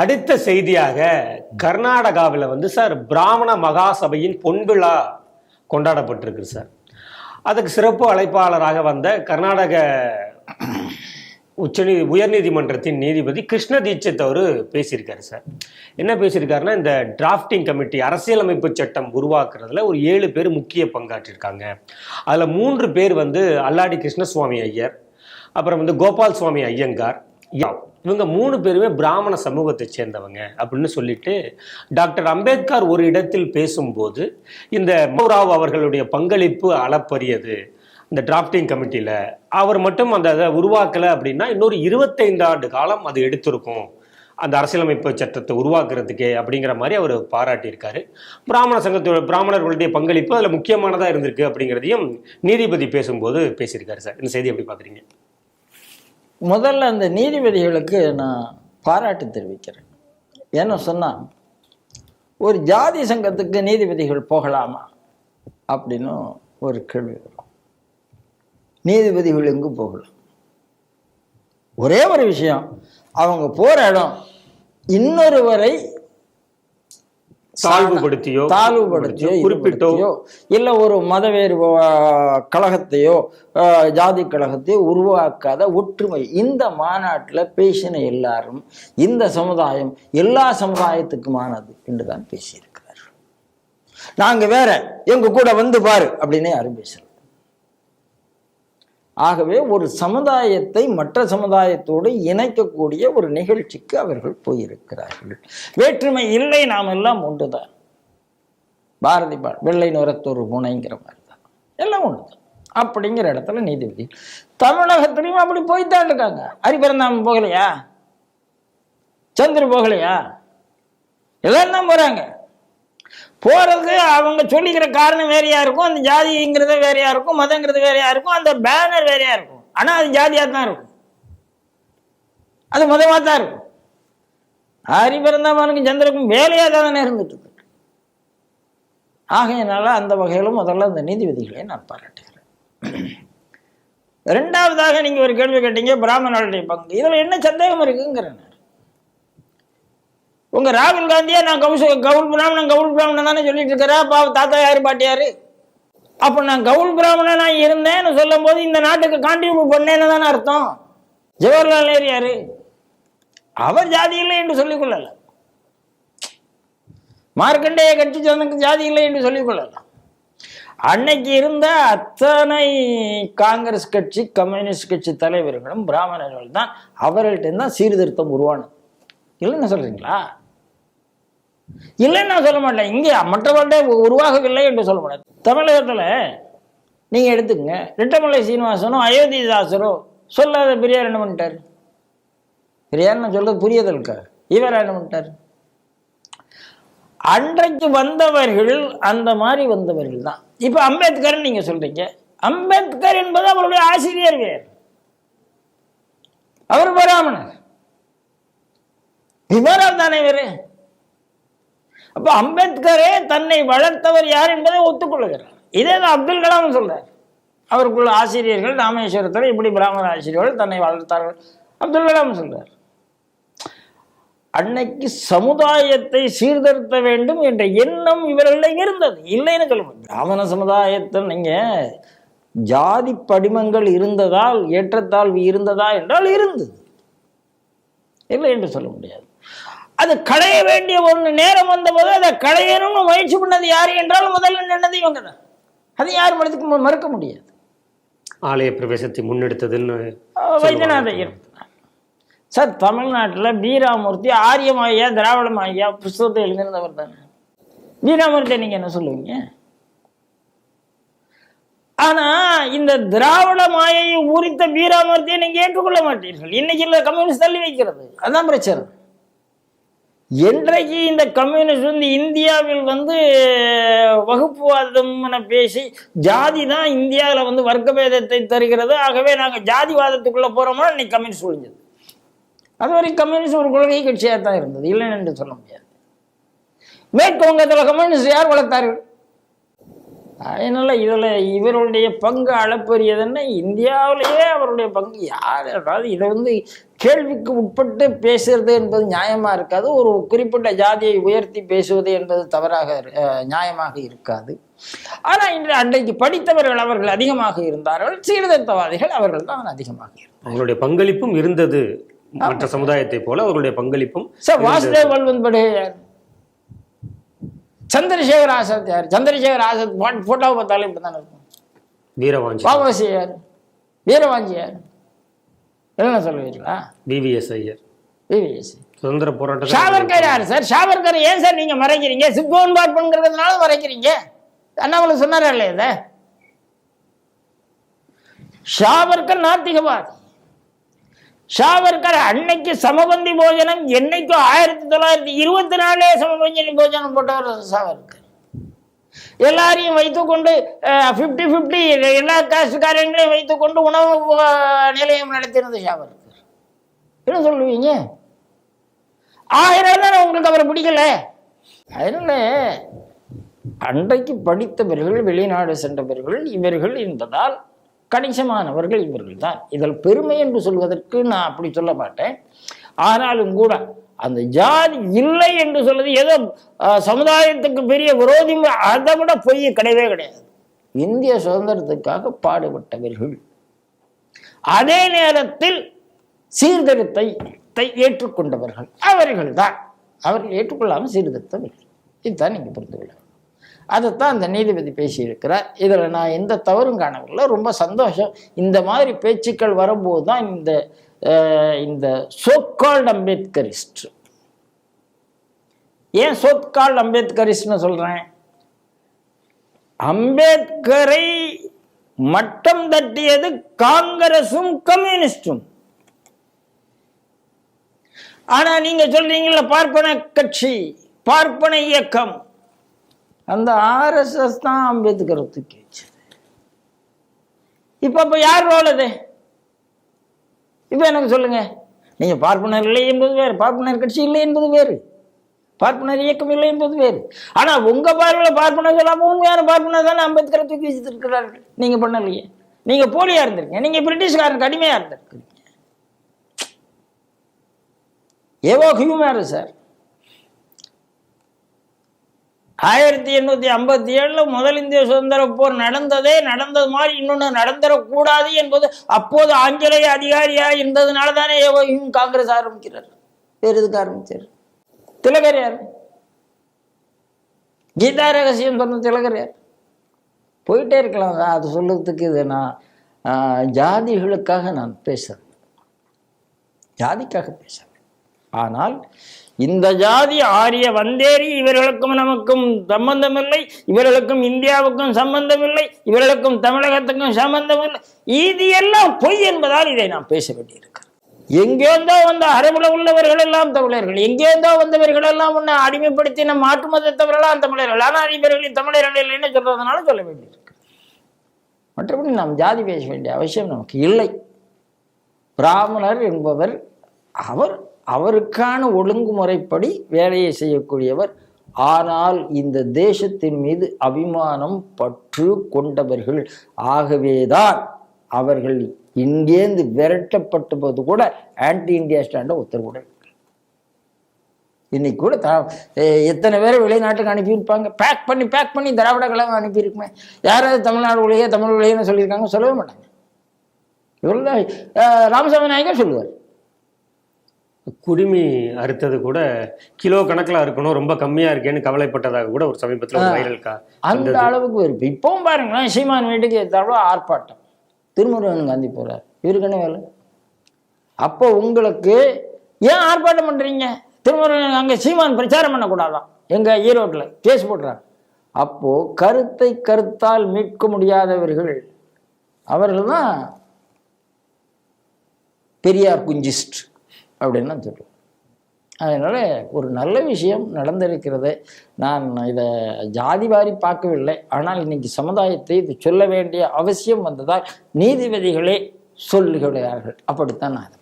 அடுத்த செய்தியாக கர்நாடகாவில் வந்து சார் பிராமண மகாசபையின் பொன்விழா கொண்டாடப்பட்டிருக்கு சார். அதுக்கு சிறப்பு அழைப்பாளராக வந்த கர்நாடக உச்சநீ உயர்நீதிமன்றத்தின் நீதிபதி கிருஷ்ண தீட்சித் அவர் பேசியிருக்காரு சார். என்ன பேசியிருக்காருன்னா இந்த டிராஃப்டிங் கமிட்டி அரசியலமைப்பு சட்டம் உருவாக்குறதுல ஒரு ஏழு பேர் முக்கிய பங்காற்றிருக்காங்க. அதில் மூன்று பேர் வந்து அல்லாடி கிருஷ்ணசுவாமி ஐயர் அப்புறம் வந்து கோபால் சுவாமி ஐயங்கார் இவங்க மூணு பேருமே பிராமண சமூகத்தை சேர்ந்தவங்க அப்படின்னு சொல்லிட்டு டாக்டர் அம்பேத்கர் ஒரு இடத்தில் பேசும்போது இந்த மௌராவ் அவர்களுடைய பங்களிப்பு அளப்பரியது. இந்த டிராப்டிங் கமிட்டியில் அவர் மட்டும் அந்த அதை உருவாக்கலை அப்படின்னா இன்னொரு இருபத்தைந்து ஆண்டு காலம் அது எடுத்திருக்கும். அந்த அரசியலமைப்பு சட்டத்தை உருவாக்குறதுக்கே அப்படிங்கிற மாதிரி அவர் பாராட்டியிருக்காரு. பிராமண சங்கத்தோட பிராமணர்களுடைய பங்களிப்பு அதில் முக்கியமானதாக இருந்திருக்கு அப்படிங்கிறதையும் நீதிபதி பேசும்போது பேசியிருக்காரு சார். இந்த செய்தி எப்படி பார்க்குறீங்க? முதல்ல அந்த நீதிபதிகளுக்கு நான் பாராட்டு தெரிவிக்கிறேன். என்ன சொன்னால் ஒரு ஜாதி சங்கத்துக்கு நீதிபதிகள் போகலாமா? அப்படின்னு ஒரு கேள்வி வரும். நீதிபதிகள் எங்கு போகலாம்? ஒரே ஒரு விஷயம் அவங்க போகிற இடம் இன்னொருவரை தாழ்வுபடுத்தியோ தாழ்வுபடுத்தியோ குறிப்பிட்டோ இல்ல ஒரு மதவேறு ஆஹ், கழகத்தையோ ஜாதி கழகத்தையோ உருவாக்காத ஒற்றுமை. இந்த மாநாட்டுல பேசின எல்லாரும் இந்த சமுதாயம் எல்லா சமுதாயத்துக்குமானது என்று தான் பேசியிருக்கிறார் நாங்க வேற எங்க கூட வந்து பாரு அப்படின்னு யாரும் பேசல. ஆகவே ஒரு சமுதாயத்தை மற்ற சமுதாயத்தோடு இணைக்கக்கூடிய ஒரு நிகழ்ச்சிக்கு அவர்கள் போயிருக்கிறார்கள். வேற்றுமை இல்லை நாம் எல்லாம் ஒன்றுதான். பாரதி பா வெள்ளை நிறத்தொரு முனைங்கிற மாதிரி தான் எல்லாம் ஒன்றுதான். அப்படிங்கிற இடத்துல நீதிபதி தமிழகத்திலையும் அப்படி போய்த்தான் இருக்காங்க. ஹரிபரந்தாமன் போகலையா? சந்திர போகலையா? எல்லாம் தான் போறாங்க. போகிறதுக்கு அவங்க சொல்லிக்கிற காரணம் வேறையாக இருக்கும் அந்த ஜாதிங்கிறத வேறையாக இருக்கும் மதங்கிறது வேறையாக இருக்கும் அந்த பேனர் வேறையாக இருக்கும். ஆனால் அது ஜாதியாக தான் இருக்கும். அது மதமாக தான் இருக்கும். ஹரி பிறந்தாமனுக்கும் சந்திரக்கும் வேலையாக தானே இருந்துட்டு இருக்கு. ஆகையினால அந்த வகையிலும் முதல்ல அந்த நீதிபதிகளை நான் பாராட்டுகிறேன். ரெண்டாவதாக நீங்கள் ஒரு கேள்வி கேட்டீங்க பிராமணர்களுடைய பங்கு. இதில் என்ன சந்தேகம் இருக்குங்கிறேன் உங்க ராகுல் காந்தியா நான் கவுச கவுல் பிராமணன் கவுல் பிராமணன் தானே சொல்லிட்டு இருக்கிறா அப்ப தாத்தா யாரு பாட்டியார் அப்போ அப்ப நான் கவுல் பிராமணனா இருந்தேன்னு சொல்லும் போது இந்த நாட்டுக்கு கான்ட்ரிபியூட் பண்ணேன்னு தானே அர்த்தம். ஜவஹர்லால் நேரு யாரு? அவர் ஜாதி இல்லை என்று சொல்லிக் கொள்ளல. மார்க்கண்டேய கட்சி சொன்னதுக்கு ஜாதி இல்லை என்று சொல்லிக்கொள்ளலாம் அன்னைக்கு இருந்த அத்தனை காங்கிரஸ் கட்சி கம்யூனிஸ்ட் கட்சி தலைவர்களும் பிராமணர்கள் தான் அவர்கள்ட்ட தான் சீர்திருத்தம் உருவானது. இல்லைன்னு சொல்றீங்களா? இல்லைன்னு நான் சொல்ல மாட்டேன். இங்கே மற்றவர்களே உருவாகவில்லை என்று சொல்ல மாட்டேன். தமிழகத்தில் நீங்கள் எடுத்துக்கங்க. ரெட்டமலை சீனிவாசனும் அயோத்திதாசரோ சொல்லாத பெரியார் என்ன பண்ணிட்டார்? பெரியார் நான் சொல்றது புரியதற்கா இவர் என்ன பண்ணிட்டார்? அன்றைக்கு வந்தவர்கள் அந்த மாதிரி வந்தவர்கள் தான். இப்போ அம்பேத்கர் நீங்கள் சொல்கிறீங்க அம்பேத்கர் என்பது அவருடைய ஆசிரியர் வேறு அவர் பராமணர். விவரம் தானே இவரு? அப்ப அம்பேத்கரே தன்னை வளர்த்தவர் யார் என்பதை ஒத்துக்கொள்ளுகிறார் இதே தான் அப்துல் கலாம் சொல்றார். அவருக்குள்ள ஆசிரியர்கள் ராமேஸ்வரத்தில் இப்படி பிராமண ஆசிரியர்கள் தன்னை வளர்த்தார்கள். அப்துல் கலாம் சொல்றார். அன்னைக்கு சமுதாயத்தை சீர்திருத்த வேண்டும் என்ற எண்ணம் இவர்களில் இருந்தது. இல்லைன்னு சொல்லுவோம் பிராமண சமுதாயத்தை நீங்க ஜாதி படிமங்கள் இருந்ததால் ஏற்றத்தாழ்வு இருந்ததா என்றால் இருந்தது. இல்லை என்று சொல்ல முடியாது. அது களைய வேண்டிய ஒன்று நேரம் வந்தபோது அதை களையணும்னு முயற்சி பண்ணது யாரு என்றால் முதல்ல நின்னது இவங்க தான் அது யார் மறுக்க மறுக்க முடியாது. ஆலய பிரவேசத்தை முன்னெடுத்ததுன்னு வைத்தியநாத ஐயர் சார் தமிழ்நாட்டில் பீராமூர்த்தி ஆரியமாயா திராவிடமாயா புஸ்தகத்தை எழுதினவர் தானே. பீராமூர்த்தி நீங்க என்ன சொல்லுவீங்க? ஆனா இந்த திராவிட மாயையை உரித்த பீராமூர்த்தியை நீங்க ஏற்றுக்கொள்ள மாட்டீர்கள். இன்னைக்கு இல்ல கம்யூனிஸ்ட் தள்ளி வைக்கிறது. அதான் பிரச்சனை. என்றைக்கு இந்த கம்யூனிஸ்ட் வந்து இந்தியாவில் வந்து வகுப்புவாதம் என பேசி ஜாதி தான் இந்தியாவில் வந்து வர்க்கபேதத்தை தருகிறது. ஆகவே நாங்கள் ஜாதிவாதத்துக்குள்ளே போகிறோமோ இன்னைக்கு கம்யூனிஸ்ட் ஒழிஞ்சது. அது வரைக்கும் கம்யூனிஸ்ட் ஒரு கொள்கை கட்சியாக தான் இருந்தது. இல்லைன்னு என்று சொல்ல முடியாது. மேற்கு வங்கத்தில் கம்யூனிஸ்ட் யார் வளர்த்தார்கள்? அதனால இதில் இவருடைய பங்கு அளப்பரியதுன்னா? இந்தியாவிலேயே அவருடைய பங்கு யார்? அதாவது இதை வந்து கேள்விக்கு உட்பட்டு பேசுறது என்பது நியாயமா இருக்காது. ஒரு குறிப்பிட்ட ஜாதியை உயர்த்தி பேசுவது என்பது தவறாக நியாயமாக இருக்காது. ஆனா இன்று அன்றைக்கு படித்தவர்கள் அவர்கள் அதிகமாக இருந்தார்கள். சீர்திருத்தவாதிகள் அவர்கள் தான் அதிகமாக இருந்தார்கள். அவங்களுடைய பங்களிப்பும் இருந்தது மற்ற சமுதாயத்தை போல அவர்களுடைய பங்களிப்பும் சார் வாசுதேவ் யார் சந்திரசேகர் ஆசாத் யார்? சந்திரசேகர் ஆசாத் போட்டோவை பார்த்தாலும் இப்படி தானே இருக்கும். வீரவாஞ்சி. வாவாசி யார்? வீரவாஞ்சி யார்? என்ன சொல்லுவீங்களா விவிஎஸ் ஐயர். விவிஎஸ் சுதந்திர போராட்ட ஷாவர்கர் யார் சார்? ஷாவர்கர் ஏன் சார் நீங்க மறைக்கிறீங்க? சிப்போன் பார்ப்பன்கிறதுனால மறைக்கிறீங்க. அண்ணாமலை சொன்னாரா இல்லையா இதை? ஷாவர்கர் நாத்திகவாதி. சாவர்கர் அன்னைக்கு சமபந்தி போஜனம் என்னைக்கும் ஆயிரத்தி தொள்ளாயிரத்தி இருபத்தி நாலே சமபந்தி போஜனம் போட்டவர் சாவர்கர். எல்லாரையும் வைத்துக்கொண்டு ஃபிஃப்டி ஃபிஃப்டி எல்லா காசுக்காரங்களையும் வைத்துக்கொண்டு உணவு நிலையம் நடத்தினது சாவர்கர். என்ன சொல்லுவீங்க? ஆயிரம் தானே உங்களுக்கு அவரை பிடிக்கல? அதனால அன்றைக்கு படித்தவர்கள் வெளிநாடு சென்றவர்கள் இவர்கள் என்பதால் கணிசமானவர்கள் இவர்கள் தான் இதில் பெருமை என்று சொல்வதற்கு நான் அப்படி சொல்ல மாட்டேன். ஆனாலும் கூட அந்த ஜாதி இல்லை என்று சொல்வது ஏதோ அஹ், சமுதாயத்துக்கு பெரிய விரோதி அதை விட பொய் கிடையவே கிடையாது. இந்திய சுதந்திரத்துக்காக பாடுபட்டவர்கள். அதே நேரத்தில் சீர்திருத்தத்தை ஏற்றுக்கொண்டவர்கள். அவர்கள் தான் அவர்கள் ஏற்றுக்கொள்ளாமல் சீர்திருத்தவில்லை இதுதான் நீங்கள் புரிந்து கொள்ள அதைத்தான் அந்த நீதிபதி பேசியிருக்கிறார். இதில் நான் எந்த தவறும் காணவில்லை. ரொம்ப சந்தோஷம். இந்த மாதிரி பேச்சுக்கள் வரும்போது தான் இந்த இந்த சோக்கால்ட் அம்பேத்கரிஸ்ட். ஏன் சோத்கால்ட் அம்பேத்கரிஸ்ட்னு சொல்கிறேன் அம்பேத்கரை மட்டம் தட்டியது காங்கிரசும் கம்யூனிஸ்டும். ஆனா நீங்க சொல்கிறீங்களே பார்ப்பன கட்சி பார்ப்பன இயக்கம். அந்த ஆர்எஸ்எஸ் தான் அம்பேத்கரை தூக்கி வச்சது இப்ப இப்ப யார் ரோல் அது? இப்ப எனக்கு சொல்லுங்க. நீங்க பார்ப்பனர் இல்லை என்பது வேறு பார்ப்பனர் கட்சி இல்லை என்பது வேறு பார்ப்பனர் இயக்கம் இல்லை என்பது வேறு. ஆனா உங்க பார்வையில் பார்ப்பனர் சொல்லாம உண்மையான பார்ப்பனர் தானே அம்பேத்கரை தூக்கி வச்சிருக்கிறார்கள் நீங்க பண்ணலையே. நீங்க போலியா இருந்திருக்கீங்க. நீங்க பிரிட்டிஷ்காரன் கடுமையாக இருந்திருக்கீங்க ஏவோ ஹியூமேரு சார். ஆயிரத்தி எண்ணூத்தி ஐம்பத்தி ஏழுல முதல் இந்திய சுதந்திர போர் நடந்ததே நடந்தது மாதிரி இன்னொன்னு நடந்துடக்கூடாது என்பது அப்போது ஆங்கிலேய அதிகாரியா இருந்ததுனால தானே காங்கிரஸ் ஆரம்பிக்கிறார். வேறு எதுக்கு ஆரம்பிச்சார்? திலகர் யார்? கீதா ரகசியம் சொன்ன திலகர் யார்? போயிட்டே இருக்கலாம். அது சொல்லுறதுக்கு இது நான் ஆஹ், ஜாதிகளுக்காக நான் பேசுறேன் ஜாதிக்காக பேசுறேன் ஆனால் இந்த ஜாதி ஆரிய வந்தேரி இவர்களுக்கும் நமக்கும் சம்பந்தமில்லை இவர்களுக்கும் இந்தியாவுக்கும் சம்பந்தமில்லை இவர்களுக்கும் தமிழகத்துக்கும் சம்பந்தமில்லை. இது எல்லாம் பொய் என்பதால் இதை நாம் பேச வேண்டியிருக்கிறது. எங்கேருந்தோ வந்த அரபுல உள்ளவர்கள் எல்லாம் தமிழர்கள் எங்கேருந்தோ வந்தவர்கள் எல்லாம் உன்னை அடிமைப்படுத்தின மாற்று மதத்தவர்களாம் தமிழர்கள். ஆனால் இவர்களின் தமிழர்கள் இல்லைன்னு சொல்றதுனால சொல்ல வேண்டியிருக்கு மற்றபடி நாம் ஜாதி பேச வேண்டிய அவசியம் நமக்கு இல்லை. பிராமணர் என்பவர் அவர் அவருக்கான ஒழுங்குமுறைப்படி வேலையை செய்யக்கூடியவர். ஆனால் இந்த தேசத்தின் மீது அபிமானம் பற்று கொண்டவர்கள் ஆகவேதான் அவர்கள் இங்கேந்து விரட்டப்பட்ட போது கூட ஆன்டி இந்தியா ஸ்டாண்டை உத்தரவுடன் இன்னைக்கு கூட த எத்தனை பேரை வெளிநாட்டுக்கு அனுப்பியிருப்பாங்க? பேக் பண்ணி பேக் பண்ணி திராவிட கழகம் அனுப்பியிருக்குமே. யாராவது தமிழ்நாடு ஒழிய தமிழ் ஒழியன்னு சொல்லியிருக்காங்க சொல்லவே மாட்டாங்க. இவ்வளோதான் ராமசாமி நாயகர் சொல்லுவார். குடுமி அறுத்தது கூட கிலோ கணக்குல இருக்கணும் ரொம்ப கம்மியா இருக்கேன்னு கவலைப்பட்டதாக கூட ஒரு சமீபத்துல ஒரு வைரல் கா அந்த அளவுக்கு வெறுப்பு இப்பவும் பாருங்களேன் சீமான் வீட்டுக்கு எத்தாலும் ஆர்ப்பாட்டம். திருமுருகன் காந்தி போறார். இவருக்கு என்ன வேலை? அப்போ உங்களுக்கு ஏன் ஆர்ப்பாட்டம் பண்றீங்க? திருமுருகன் அங்க சீமான் பிரச்சாரம் பண்ணக்கூடாதான். எங்க ஈரோட்ல கேஸ் போடுறாங்க அப்போ கருத்தை கருத்தால் மீட்க முடியாதவர்கள் அவர்கள் தான் பெரியார் குஞ்சிஸ்ட். அப்படின்னு நான் சொல்லுவேன் அதனால் ஒரு நல்ல விஷயம் நடந்திருக்கிறது நான் இதை ஜாதி வாரி பார்க்கவில்லை. ஆனால் இன்னைக்கு சமுதாயத்தை இது சொல்ல வேண்டிய அவசியம் வந்ததால் நீதிபதிகளே சொல்லுகிறார்கள். அப்படித்தான் நான் அதை